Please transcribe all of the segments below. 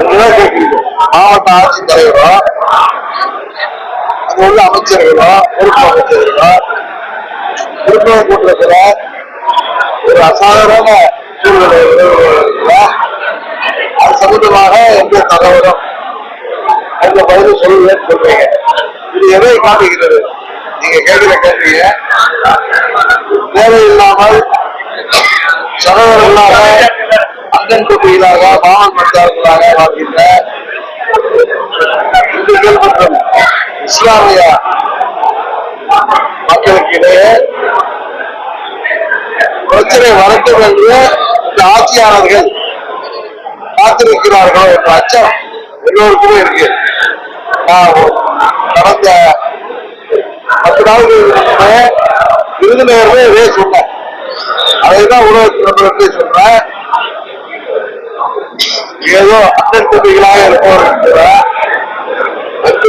இதுதான் கேட்குறீங்க மாவட்ட ஆட்சித்தலைவரோ அங்க உள்ள அமைச்சர்களோ பொறுப்பு அமைச்சர்களோ திருப்பூர் கூட்டத்தில் ஒரு அசாதாரண சூழ்நிலை அது சம்பந்தமாக எந்த தகவலும் அந்த பதிலும் சொல்லுவேன்னு சொல்றீங்க. இது எதை காட்டுகிறது? நீங்க கேட்கிற கேள்விய தேவையில்லாமல் சகோதரர்களாக அங்கன் தொகுதிகளாக மாமன் மச்சார்களாக வாழ்கின்ற இஸ்லாமிய மக்களுக்கு இடையே பிரச்சனை வரட்டும் என்று இந்த ஆட்சியாளர்கள் காத்திருக்கிறார்களோ என்ற அச்சம் எல்லோருக்குமே இருக்கு. கடந்த பத்து நாளுக்கு முன்னே இதே சொன்னேன். அதைதான் உலகத்தினர்களுக்கு சொல்றேன் ஏதோ அண்ணன் தம்பிகளாக இருப்பவர்கள்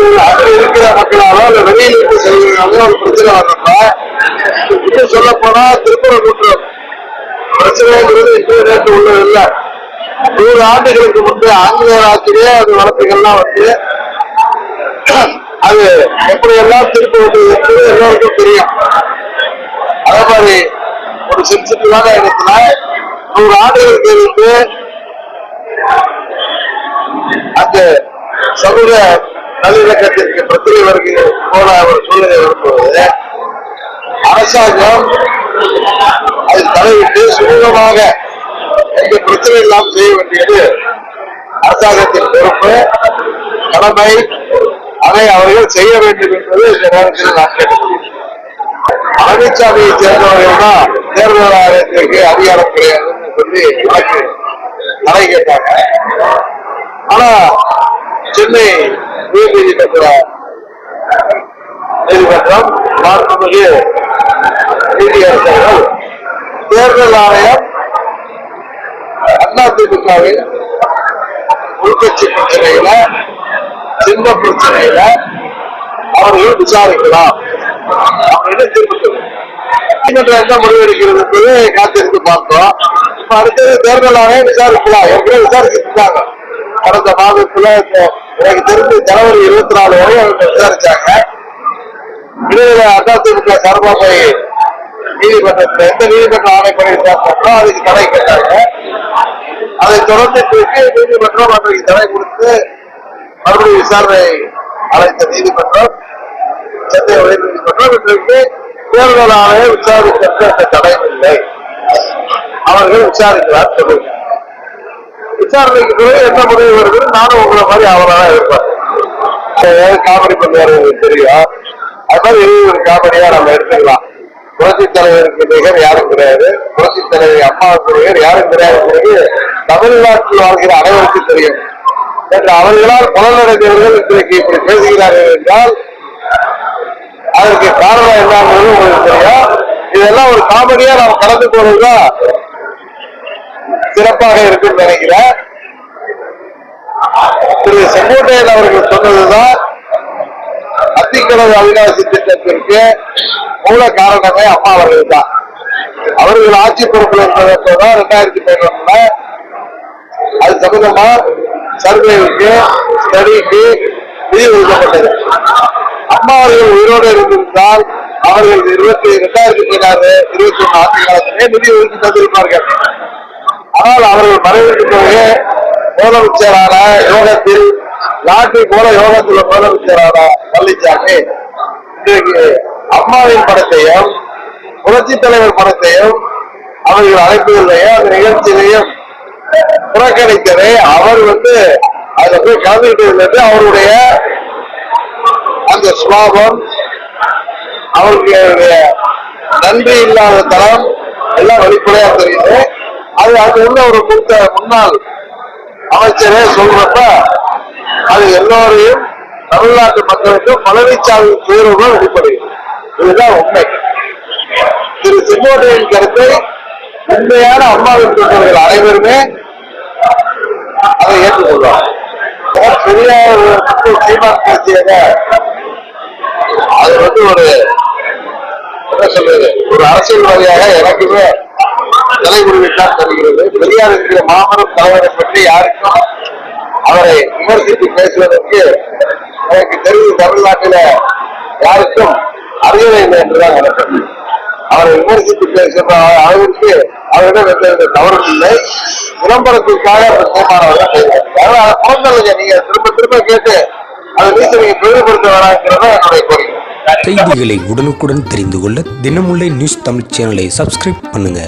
என்கிற இருக்கிற மக்களாலோ இல்ல வெளியில இருந்து செல்வர்களாலோ ஒரு பிரச்சனை வரணும்னா இன்னும் சொல்ல போனா திருப்பூர் குற்றம் பிரச்சனைங்கிறது இன்று நேற்று உள்ளது இல்ல நூறு ஆண்டுகளுக்கு முன்பு ஆங்கிலேயர் ஆட்சியிலே அது வழக்குகள்லாம் வந்து அது எப்படியெல்லாம் திருப்பி விட்டது என்பது எல்லோருக்கும் தெரியும் அதே மாதிரி ஒரு சென்சிட்டிவான இடத்துல நூறு ஆண்டுகளுக்கு இருந்து அந்த சமூக நல்லிணக்கத்திற்கு பிரச்சனை வருகிறது போல ஒரு சூழ்நிலை வரும்போது அரசாங்கம் அதில் தலையிட்டு சுமூகமாக எந்த பிரச்சனை இல்லாமல் செய்ய வேண்டியது அரசாங்கத்தின் பொறுப்பு. கடமை அதை அவர்கள் செய்ய வேண்டும் என்பது இந்த நேரத்தில் நான் கேட்டுக்கொள்கிறேன். பழனிசாமியை சேர்ந்தவர்கள் தான் தேர்தல் ஆணையத்திற்கு அதிகாரம் கிடையாதுன்னு சொல்லி எனக்கு தடை கேட்டாங்க. ஆனா சென்னை உயர் நீதிமன்ற நீதிமன்றம் மாண்புமிகு நீதியரசர்கள் தேர்தல் ஆணையம் அதிமுகவில் உள்கட்சி பிரச்சனையில சின்ன பிரச்சனையில அவர்கள் விசாரிக்கலாம். அப்படின்னு திருப்பிட்டு நீதிமன்றம் என்ன முடிவெடுக்கிறது என்பது காத்திருந்து பார்த்தோம் இப்ப அடுத்தது தேர்தல் ஆணையம் விசாரிக்கலாம் ஏற்கனவே விசாரிச்சிருந்தாங்க கடந்த மாதத்துல இந்த எனக்கு தெரிஞ்சு ஜனவரி இருபத்தி நாலு வரை அவங்க விசாரிச்சாங்க. இடையில அதிமுக சார்பா போய் நீதிமன்றத்தில் எந்த நீதிமன்ற ஆணை விசாரிச்சாங்களோ அதுக்கு தடை கேட்டாங்க. அதை தொடர்ந்து தூக்கி நீதிமன்றம் அன்றைக்கு தடை கொடுத்து மறுபடியும் விசாரணை அழைத்த நீதிமன்றம் சென்னை உயர் நீதிமன்றம் இன்றைக்கு தேர்தல் ஆணையம் விசாரிக்க அந்த இல்லை. அவர்கள் விசாரிக்கிறார் சொல்லுங்க விசாரணைக்கு பிறகு என்ன முடிவு வருது நானும் உங்களை மாதிரி அவராக இருப்பேன். காமெடி பண்ணுவாரு உங்களுக்கு தெரியும். அது மாதிரி இது ஒரு காமெடியா நம்ம எடுத்துக்கலாம். புரட்சி தலைவருக்கு நிகர் யாரும் கிடையாது. புரட்சி தலைவர் அம்மாவுக்கு நிகர் யாரும் கிடையாது. தமிழ்நாட்டில் வாழ்கிற அனைவருக்கும் தெரியும். என்று அவர்களால் புலனடைந்தவர்கள் இன்றைக்கு இப்படி பேசுகிறார்கள் என்றால் அதற்கு காரணம் என்னங்கிறது உங்களுக்கு தெரியும். இதெல்லாம் ஒரு காமெடியா நாம் கடந்து போனதுதான் சிறப்பாக இருக்குன்னு நினைக்கிறேன். திரு செங்கோட்டையன் அவர்கள் சொன்னதுதான் அத்திக்கடவு அவிநாசி திட்டத்திற்கு மூல காரணமே அம்மா அவர்கள் தான் அவர்கள் ஆட்சி பொறுப்பில் இருந்ததோட ரெண்டாயிரத்தி பதினொன்னுல அது சம்பந்தமா சர்வேவுக்கு ஸ்டடிக்கு நிதி ஒதுக்கப்பட்டது. அம்மா அவர்கள் உயிரோடு இருந்திருந்தால் அவர்கள் இருபத்தி இரண்டாயிரத்தி பதினாறு இருபத்தி ஒன்று ஆட்சி காலத்திலே நிதி ஒதுக்கி தந்திருப்பார்கள். ஆனால் அவர்கள் மறைவுக்கு பிறகு முதலமைச்சரான யோகத்தில் நாட்டை போல யோகத்தில் முதலமைச்சரான பழனிசாமி இன்றைக்கு அம்மாவின் படத்தையும் புரட்சி தலைவர் படத்தையும் அவர்கள் அழைப்பதில்லையோ அந்த நிகழ்ச்சியிலையும் புறக்கணித்ததை அவர் வந்து அதுல போய் கலந்துகிட்டது அவருடைய அந்த சுவாபம் அவர்களுடைய நன்றி இல்லாத தரம் எல்லாம் வெளிப்படையா தெரியுது. அது அது உள்ள ஒரு மூத்த முன்னாள் அமைச்சரே சொல்றப்ப அது எல்லோரையும் தமிழ்நாட்டு மக்களுக்கு பழனிசாமி தேர்வுகள் வெளிப்படுகிறது. இதுதான் உண்மை. திரு செங்கோட்டையின் கருத்தை உண்மையான அம்மாவின் தொண்டர்கள் அனைவருமே அதை ஏற்றுக்கொள்வார் பெரியார் மக்கள் சீமான் பேசியத அது வந்து ஒரு என்ன சொல்றது ஒரு அரசியல்வாதியாக எனக்குமே தலைமுறைவிட்டால் தருகிறது பெரியார் இருக்கிற மாபெரும் தலைவரை பற்றி யாருக்கும் அவரை விமர்சித்து பேசுவதற்கு எனக்கு தெரிந்து தமிழ்நாட்டில யாருக்கும் அறியவே இல்லை என்றுதான் நடக்கிறது அவரை விமர்சித்து பேசுகிற அளவிற்கு அவரிடம் எந்த தவறும் இல்லை. விளம்பரத்திற்காக அந்த தீர்மானம் குழந்தைங்க நீங்க திரும்ப திரும்ப கேட்டு அதை நீங்க நீங்க பெருமைப்படுத்த வேணாங்கிறத என்னுடைய கோரிக்கை. செய்திகளை உடனுக்குடன் தெரிந்து கொள்ள தினமுல்லை நியூஸ் தமிழ் சேனலை சப்ஸ்கிரைப் பண்ணுங்க.